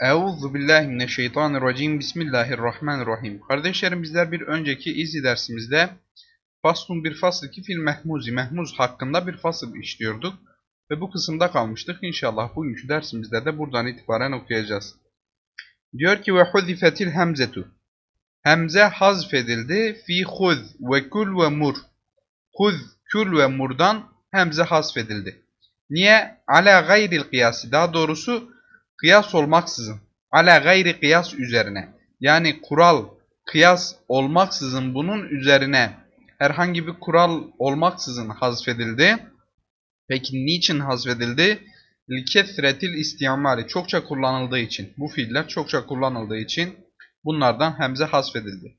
Euzu billahi mineşşeytanirracim. Bismillahirrahmanirrahim. Kardeşlerim bizler bir önceki izi dersimizde Faslun bir fasıl ki fil mehmuzi, mehmuz hakkında bir fasıl işliyorduk. Ve bu kısımda kalmıştık. İnşallah bugünkü dersimizde de buradan itibaren okuyacağız. Diyor ki ve huzifetil hemzetu. Hemze hazfedildi. Fi huz ve kül ve mur. Huz, kül ve murdan hemze hazfedildi. Niye? Ala gayril kıyası. Daha doğrusu kıyas olmaksızın. Ala gayri kıyas üzerine. Yani kural, kıyas olmaksızın bunun üzerine herhangi bir kural olmaksızın hazfedildi. Peki niçin hazfedildi? Likesretil istimali çokça kullanıldığı için. Bu fiiller çokça kullanıldığı için bunlardan hemze hazfedildi.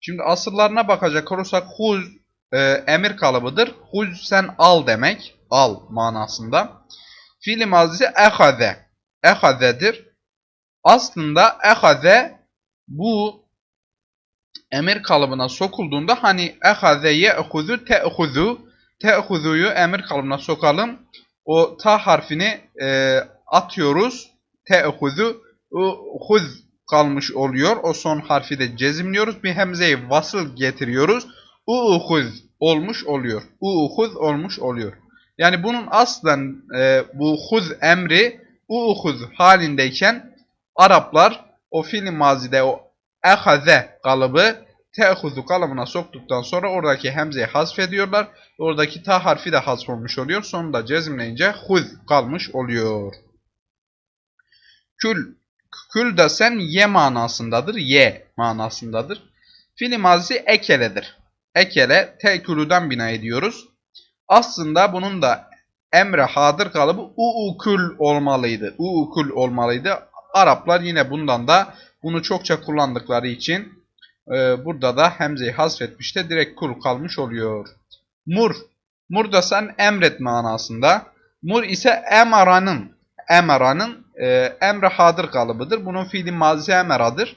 Şimdi asıllarına bakacak olursak huz e, emir kalıbıdır. Huz sen al demek. Al manasında. Fiili mazisi ehaze. Ehazedir. Aslında ehaze bu emir kalıbına sokulduğunda hani ehaze ye'huzu te'huzu te'huzuyu emir kalıbına sokalım. O ta harfini e, atıyoruz. Te'huzu huz kalmış oluyor. O son harfi de cezimliyoruz. Bir hemzeyi vasıl getiriyoruz. U'huz olmuş oluyor. U'huz olmuş oluyor. Yani bunun aslen e, bu huz emri u'huz halindeyken Araplar o fiil mazide o ehaze kalıbı te'huzu kalıbına soktuktan sonra oradaki hemzeyi hasfediyorlar. Oradaki ta harfi de hasfolmuş oluyor. Sonunda cezimleyince huz kalmış oluyor. Kül Kül de sen ye manasındadır. Ye manasındadır. Fiil mazisi ekeledir. Ekele tekülüden bina ediyoruz. Aslında bunun da emre hadır kalıbı uukül olmalıydı. Uukül olmalıydı. Araplar yine bundan da bunu çokça kullandıkları için e, burada da hemzeyi hasfetmiş de direkt kul kalmış oluyor. Mur. Mur da sen emret manasında. Mur ise emaranın emeranın e, emre hadır kalıbıdır. Bunun fiili mazisi emeradır.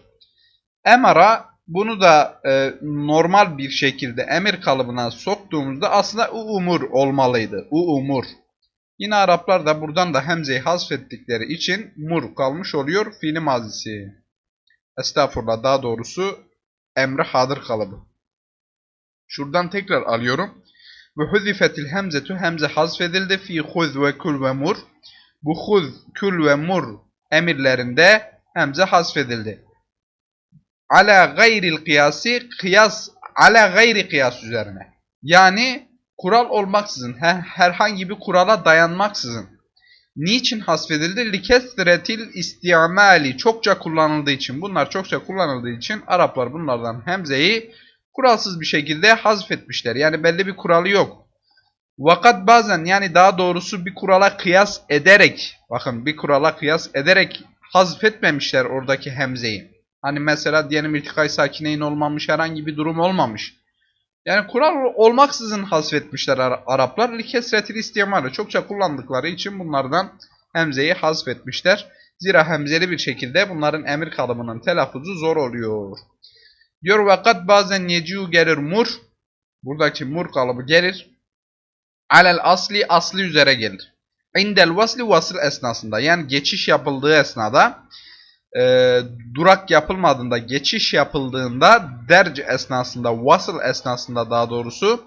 Emara bunu da e, normal bir şekilde emir kalıbına soktuğumuzda aslında umur olmalıydı. umur. Yine Araplar da buradan da hemzeyi hasfettikleri için mur kalmış oluyor fiili mazisi. Estağfurullah daha doğrusu emre hadır kalıbı. Şuradan tekrar alıyorum. Ve huzifetil hemzetu hemze hasfedildi fi huz ve kul ve mur. Bu huz, kül ve mur emirlerinde hemze hasfedildi. Ala gayril kıyası kıyas ala gayri kıyas üzerine. Yani kural olmaksızın, herhangi bir kurala dayanmaksızın. Niçin hasfedildi? Likesretil istimali çokça kullanıldığı için. Bunlar çokça kullanıldığı için Araplar bunlardan hemzeyi kuralsız bir şekilde hazfetmişler. Yani belli bir kuralı yok. Vakat bazen yani daha doğrusu bir kurala kıyas ederek, bakın bir kurala kıyas ederek hazfetmemişler oradaki hemzeyi. Hani mesela diyelim irtikay sakineyin olmamış herhangi bir durum olmamış. Yani kural olmaksızın hasfetmişler Araplar. Likesretil istimali çokça kullandıkları için bunlardan hemzeyi hasfetmişler. Zira hemzeli bir şekilde bunların emir kalıbının telaffuzu zor oluyor. Diyor vakat bazen yeciu gelir mur. Buradaki mur kalıbı gelir. Alel asli asli üzere gelir. İndel vasli vasıl esnasında yani geçiş yapıldığı esnada e, durak yapılmadığında geçiş yapıldığında derc esnasında vasıl esnasında daha doğrusu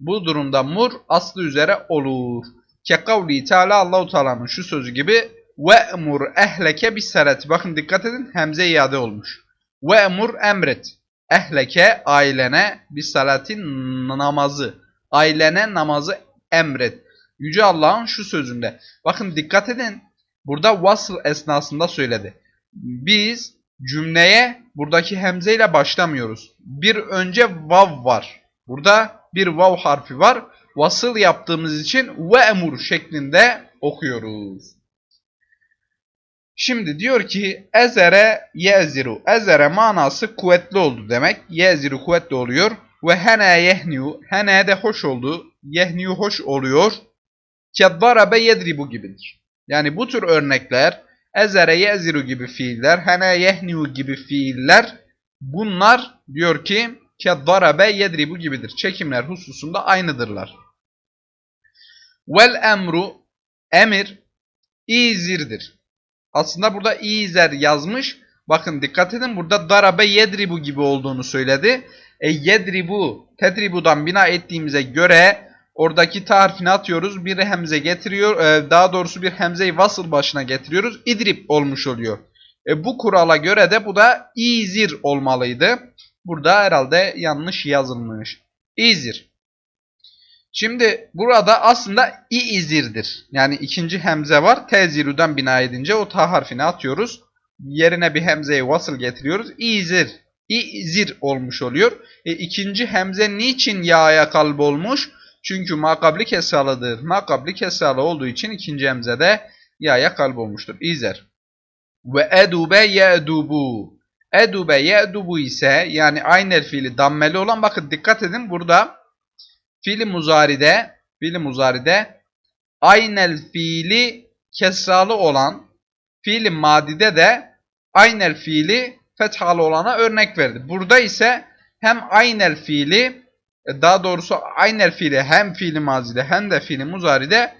bu durumda mur aslı üzere olur. Kekavli Teala Allahu Teala'nın şu sözü gibi ve emur ehleke bis salat. Bakın dikkat edin hemze iade olmuş. Ve emur emret ehleke ailene bis salatin namazı. Ailene namazı emret. Yüce Allah'ın şu sözünde. Bakın dikkat edin. Burada vasıl esnasında söyledi. Biz cümleye buradaki hemze ile başlamıyoruz. Bir önce vav var. Burada bir vav harfi var. Vasıl yaptığımız için ve emur şeklinde okuyoruz. Şimdi diyor ki ezere yeziru. Ezere manası kuvvetli oldu demek. Yeziru kuvvetli oluyor. Ve hene yehniu. Hene de hoş oldu. Yehniu hoş oluyor. Keddarabe yedribu gibidir. Yani bu tür örnekler ezere yeziru gibi fiiller, hene yehniu gibi fiiller bunlar diyor ki keddarabe yedribu gibidir. Çekimler hususunda aynıdırlar. Vel emru emir izirdir. Aslında burada izer yazmış. Bakın dikkat edin burada darabe yedribu gibi olduğunu söyledi. E yedribu tedribudan bina ettiğimize göre oradaki ta harfini atıyoruz. Bir hemze getiriyor. e, daha doğrusu bir hemzeyi vasıl başına getiriyoruz. İdrib olmuş oluyor. E, bu kurala göre de bu da izir olmalıydı. Burada herhalde yanlış yazılmış. İzir. Şimdi burada aslında İzir'dir. Yani ikinci hemze var. Teziru'dan bina edince o ta harfini atıyoruz. Yerine bir hemzeyi vasıl getiriyoruz. İzir. İzir olmuş oluyor. E, ikinci hemze niçin ya'ya kalb olmuş? Çünkü makabli kesalıdır. Makabli kesalı olduğu için ikinci hemze de ya'ya kalb olmuştur. İzer. Ve edube ye'dubu. Edube ye'dubu ise yani aynı fiili dammeli olan bakın dikkat edin burada fiili muzaride fiili muzaride aynel fiili kesralı olan fiili madide de aynel fiili fethalı olana örnek verdi. Burada ise hem aynel fiili daha doğrusu aynel fiili hem fiili mazide hem de fiili muzaride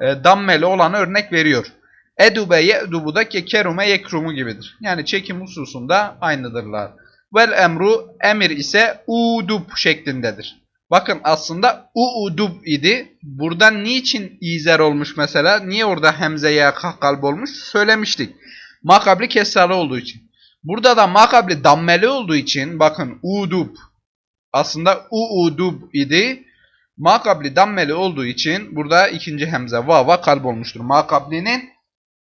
e, dammeli olanı örnek veriyor. Edube ye'dubu da kekerume yekrumu gibidir. Yani çekim hususunda aynıdırlar. Vel emru emir ise udub şeklindedir. Bakın aslında uudub idi. Buradan niçin izer olmuş mesela? Niye orada hemzeye kalp olmuş? Söylemiştik. Makabli kesralı olduğu için. Burada da makabli dammeli olduğu için bakın udub aslında uudub idi. Makabli dammeli olduğu için burada ikinci hemze vava kalp olmuştur. Makablinin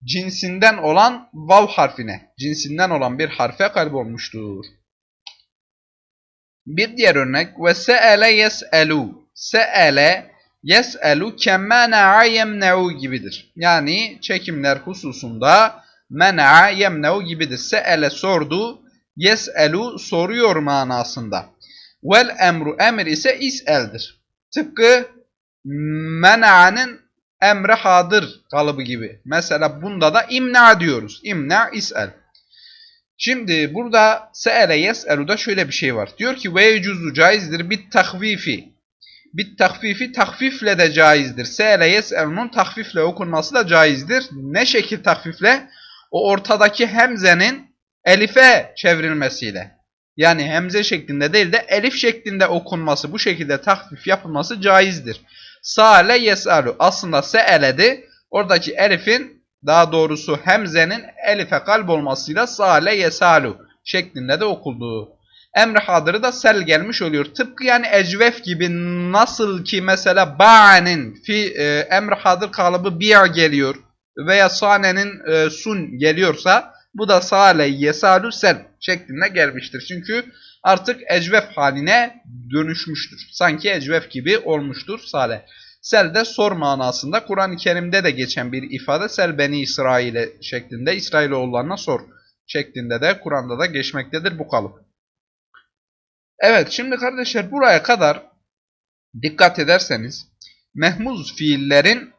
cinsinden olan vav harfine, cinsinden olan bir harfe kalp olmuştur. Bir diğer örnek ve se'ele yes'elu. Se'ele yes'elu kemmâne'a yemne'u gibidir. Yani çekimler hususunda men'a yemne'u gibidir. Se'ele sordu, yes'elu soruyor manasında. Vel emru emir ise is'eldir. Tıpkı men'a'nın emre hadır kalıbı gibi. Mesela bunda da imna diyoruz. İmna is'el. Şimdi burada se'ele yes'elu'da şöyle bir şey var. Diyor ki ve yecuzu caizdir bit takvifi. Bit takvifi takfifle de caizdir. Se'ele yes'elu'nun takfifle okunması da caizdir. Ne şekil takfifle? O ortadaki hemzenin elife çevrilmesiyle. Yani hemze şeklinde değil de elif şeklinde okunması, bu şekilde takfif yapılması caizdir. Sa'le yes'alu. Aslında se'eledi. Oradaki elifin daha doğrusu hemzenin elife kalp olmasıyla sa'le yesalu şeklinde de okulduğu. Emri hadırı da sel gelmiş oluyor. Tıpkı yani ecvef gibi nasıl ki mesela ba'nin fi e, emri hadır kalıbı bi'a geliyor veya sanenin e, sun geliyorsa bu da sa'le yesalu sel şeklinde gelmiştir. Çünkü artık ecvef haline dönüşmüştür. Sanki ecvef gibi olmuştur sale. Sel de sor manasında Kur'an-ı Kerim'de de geçen bir ifade sel beni İsrail'e şeklinde İsrailoğullarına sor şeklinde de Kur'an'da da geçmektedir bu kalıp. Evet şimdi kardeşler buraya kadar dikkat ederseniz mehmuz fiillerin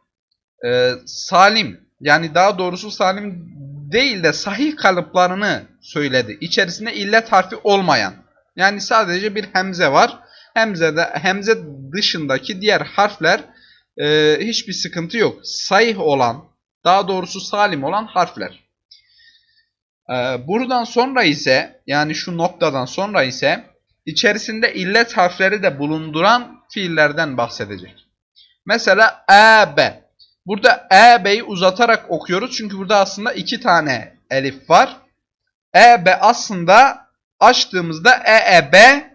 e, salim yani daha doğrusu salim değil de sahih kalıplarını söyledi. İçerisinde illet harfi olmayan yani sadece bir hemze var. Hemzede, hemze dışındaki diğer harfler e, hiçbir sıkıntı yok. Sahih olan, daha doğrusu salim olan harfler. E, buradan sonra ise, yani şu noktadan sonra ise içerisinde illet harfleri de bulunduran fiillerden bahsedecek. Mesela ebe. Burada ebe'yi uzatarak okuyoruz. Çünkü burada aslında iki tane elif var. Ebe aslında açtığımızda eebe,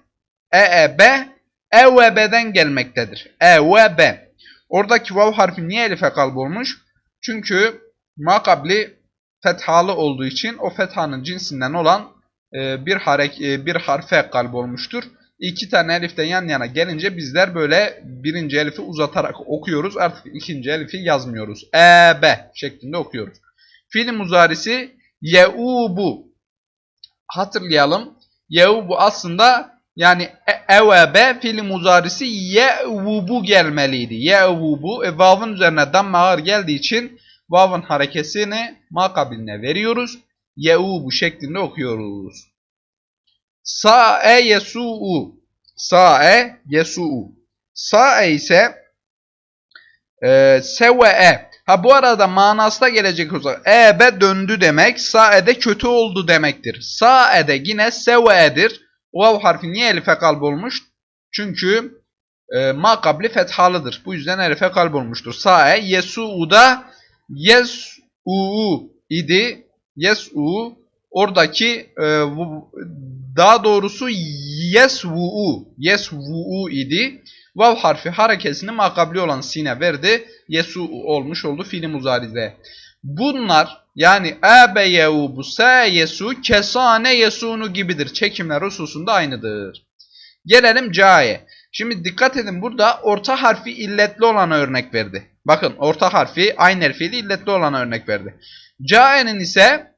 eebe, evebeden gelmektedir. Evebe. Oradaki vav harfi niye elife kalb olmuş? Çünkü makabli fethalı olduğu için o fethanın cinsinden olan e, bir, harek, e, bir harfe kalb olmuştur. İki tane eliften yan yana gelince bizler böyle birinci elifi uzatarak okuyoruz. Artık ikinci elifi yazmıyoruz. Ebe şeklinde okuyoruz. Fiil muzarisi yeubu. Hatırlayalım. Yeubu aslında yani e, evebe fiil muzarisi yeubu gelmeliydi. Yeubu e, vavın üzerine damme ağır geldiği için vavın harekesini makabiline veriyoruz. Yeubu şeklinde okuyoruz. Sa'e yesu'u. Sa'e yesu'u. Sa'e ise e, seve'e. Ha bu arada manası da gelecek olsa ebe döndü demek, saede kötü oldu demektir. Saede yine seve'dir. Vav harfi niye elife kalp olmuş? Çünkü e, ma kabli fethalıdır. Bu yüzden elife kalp olmuştur. Sae yesu'da yes'u idi. Yes'u oradaki e, bu- daha doğrusu yesvu'u yesvu'u idi. Vav harfi harekesini makabli olan sine verdi. Yesu olmuş oldu fiili muzarize. Bunlar yani ebe yevu se yesu kesane yesunu gibidir. Çekimler hususunda aynıdır. Gelelim caye. Şimdi dikkat edin burada orta harfi illetli olana örnek verdi. Bakın orta harfi aynı harfiyle illetli olana örnek verdi. Cae'nin ise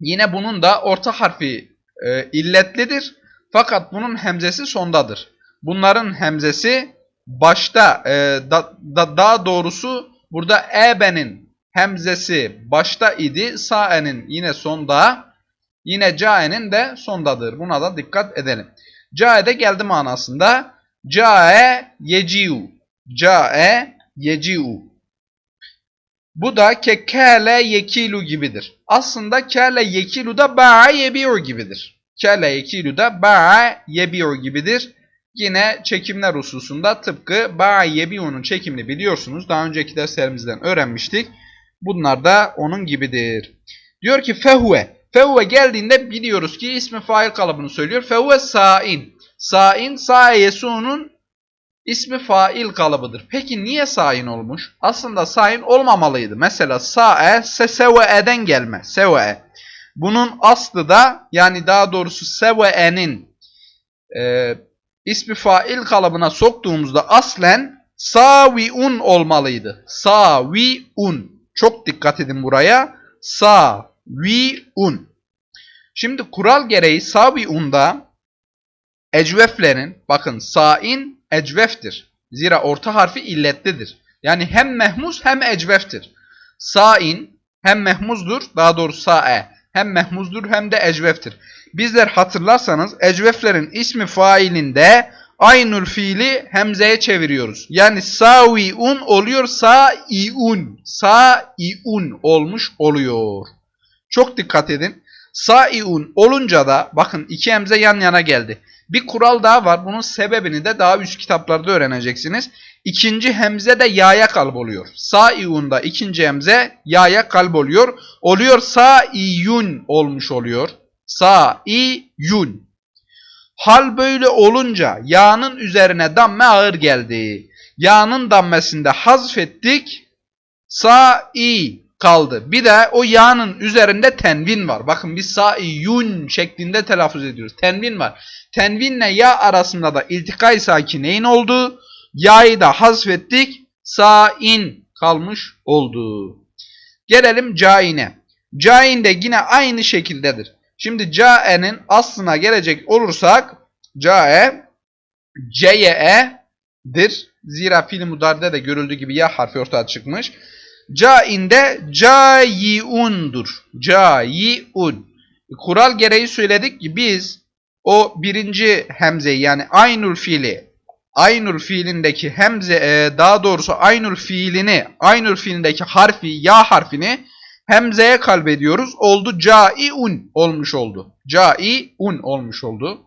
yine bunun da orta harfi e, illetlidir. Fakat bunun hemzesi sondadır. Bunların hemzesi başta e, da, da- daha doğrusu burada ebe'nin hemzesi başta idi. Sa'e'nin yine sonda. Yine cae'nin de sondadır. Buna da dikkat edelim. Cae geldi manasında. Cae yeciu. Cae yeciu. Bu da ke kele yekilu gibidir. Aslında kele yekilu da ba'a yebiu gibidir. Kele yekilu da ba'a yebiu gibidir. Yine çekimler hususunda tıpkı ba'a yebiu'nun çekimini biliyorsunuz. Daha önceki derslerimizden öğrenmiştik. Bunlar da onun gibidir. Diyor ki fehuve. Fehuve geldiğinde biliyoruz ki ismi fail kalıbını söylüyor. Fehuve sa'in. Sa'in sa'a yesu'nun ismi fail kalıbıdır. Peki niye sa'in olmuş? Aslında sa'in olmamalıydı. Mesela sa'e seseve'den gelme. Seve'e. Bunun aslı da yani daha doğrusu seve'enin e, ismi fail kalıbına soktuğumuzda aslen saviun olmalıydı. Saviun. Çok dikkat edin buraya. Saviun. Şimdi kural gereği saviun'da ecveflerin bakın sain ecveftir. Zira orta harfi illetlidir. Yani hem mehmuz hem ecveftir. Sain hem mehmuzdur daha doğrusu sae hem mehmuzdur hem de ecveftir. Bizler hatırlarsanız ecveflerin ismi failinde aynül fiili hemzeye çeviriyoruz. Yani saviun oluyor saiun. Saiun olmuş oluyor. Çok dikkat edin. Saiun olunca da bakın iki hemze yan yana geldi. Bir kural daha var. Bunun sebebini de daha üst kitaplarda öğreneceksiniz. İkinci hemze de yaya kalp oluyor. Saiun'da ikinci hemze yaya kalp oluyor. Oluyor saiyun olmuş oluyor. Saiyun. Hal böyle olunca yağının üzerine damme ağır geldi. Yağının dammesinde hazfettik. Sa'i kaldı. Bir de o yağının üzerinde tenvin var. Bakın biz saiyun şeklinde telaffuz ediyoruz. Tenvin var. Tenvinle ya arasında da iltikay sakineyn oldu. Ya'yı da hazfettik. Sa'in kalmış oldu. Gelelim caine. Cain de yine aynı şekildedir. Şimdi cae'nin aslına gelecek olursak cae ce'e'dir. Zira fiil mudaride de görüldüğü gibi ya harfi ortaya çıkmış. Cain'de cayiundur. Cayiun. Kural gereği söyledik ki biz o birinci hemzeyi yani aynul fiili aynul fiilindeki hemze e, daha doğrusu aynul fiilini aynul fiilindeki harfi ya harfini hemzeye kalbediyoruz. Oldu caiun olmuş oldu. Caiun olmuş oldu.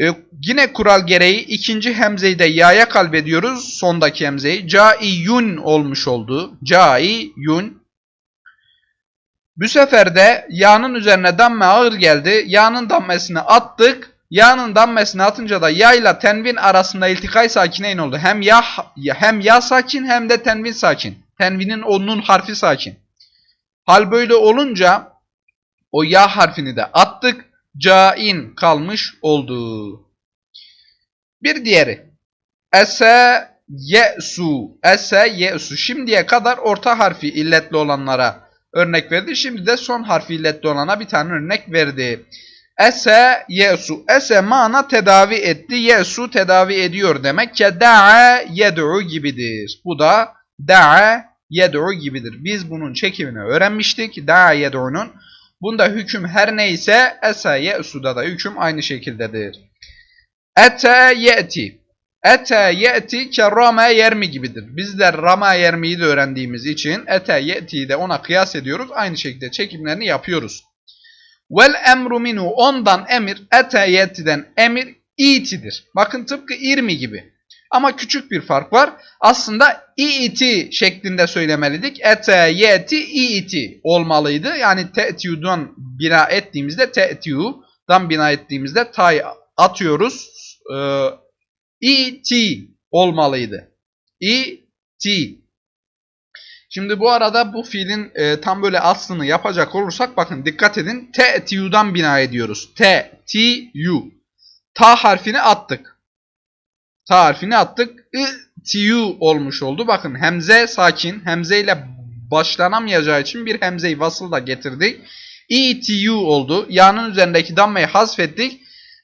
E, yine kural gereği ikinci hemzeyi de ya'ya kalbediyoruz. Sondaki hemzeyi. Caiyun olmuş oldu. Caiyun. Bu sefer de ya'nın üzerine damme ağır geldi. Ya'nın dammesini attık. Ya'nın dammesini atınca da ya ile tenvin arasında iltikay sakineyn oldu. Hem ya hem ya sakin hem de tenvin sakin. Tenvinin onun harfi sakin. Hal böyle olunca o ya harfini de attık. Cain kalmış oldu. Bir diğeri. Ese yesu. Ese yesu. Şimdiye kadar orta harfi illetli olanlara örnek verdi. Şimdi de son harfi illetli olana bir tane örnek verdi. Ese yesu. Ese mana tedavi etti. Yesu tedavi ediyor demek. Ke da'a yed'u gibidir. Bu da da'a yed'u gibidir. Biz bunun çekimini öğrenmiştik. Da'a yed'u'nun. Bunda hüküm her neyse ese ye'su'da da hüküm aynı şekildedir. Ete ye'ti. Ete ye'ti ke rama yermi gibidir. Biz de rama yermiyi de öğrendiğimiz için ete ye'tiyi de ona kıyas ediyoruz. Aynı şekilde çekimlerini yapıyoruz. Vel emru minhu ondan emir ete ye'tiden emir itidir. Bakın tıpkı irmi gibi. Ama küçük bir fark var. Aslında iti şeklinde söylemeliydik. Ete yeti iti olmalıydı. Yani te'tiyu'dan bina ettiğimizde te'tiyu'dan bina ettiğimizde tay atıyoruz. Ee, iti olmalıydı. iti. Şimdi bu arada bu fiilin e, tam böyle aslını yapacak olursak bakın dikkat edin. Te'tiyu'dan bina ediyoruz. Te-ti-yu. Ta harfini attık. Ta harfini attık. I, tiyu olmuş oldu. Bakın hemze sakin. Hemze ile başlanamayacağı için bir hemzeyi vasıl da getirdik. I, tiyu oldu. Ya'nın üzerindeki dammayı hasfettik.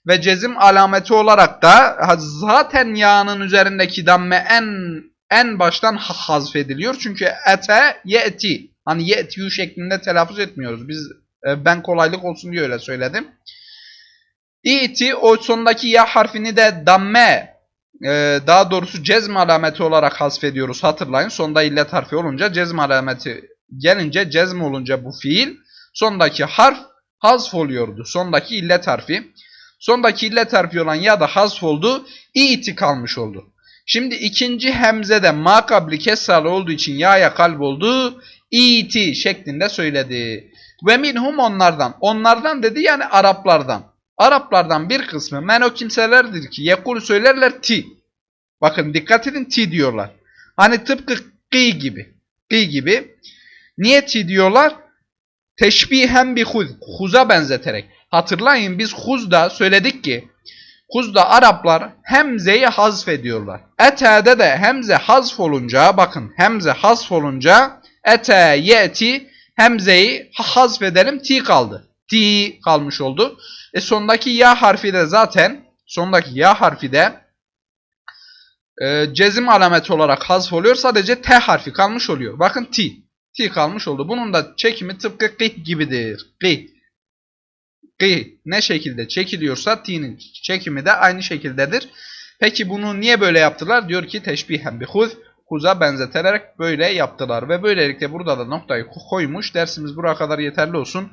Ve cezim alameti olarak da zaten ya'nın üzerindeki damme en en baştan ha- hazfediliyor. Çünkü ete ye'ti. Hani ye'tiyu şeklinde telaffuz etmiyoruz. Biz e, ben kolaylık olsun diye öyle söyledim. İti o sondaki ya harfini de damme e, daha doğrusu cezm alameti olarak hasfediyoruz. Hatırlayın sonda illet harfi olunca cezm alameti gelince cezm olunca bu fiil sondaki harf hazf oluyordu. Sondaki illet harfi. Sondaki illet harfi olan ya da hazf oldu. İti kalmış oldu. Şimdi ikinci hemzede ma kabli kessalı olduğu için ya'ya kalp oldu. İti şeklinde söyledi. Ve minhum onlardan. Onlardan dedi yani Araplardan. Araplardan bir kısmı men o kimselerdir ki yekul söylerler ti. Bakın dikkat edin ti diyorlar. Hani tıpkı ki gibi. Ki gibi. Niye ti diyorlar? Teşbihen bi huz. Huza benzeterek. Hatırlayın biz huzda söyledik ki Huzda Araplar hemzeyi hazf ediyorlar. Ete'de de hemze hazf olunca bakın hemze hazf olunca ete yeti hemzeyi hazf edelim ti kaldı. Ti kalmış oldu. E sondaki ya harfi de zaten sondaki ya harfi de e, cezim alameti olarak hazf oluyor. Sadece t harfi kalmış oluyor. Bakın ti. Ti kalmış oldu. Bunun da çekimi tıpkı kih gibidir. Kih. Kih ne şekilde çekiliyorsa ti'nin çekimi de aynı şekildedir. Peki bunu niye böyle yaptılar? Diyor ki teşbihen bi huz. Huza benzeterek böyle yaptılar. Ve böylelikle burada da noktayı koymuş. Dersimiz buraya kadar yeterli olsun.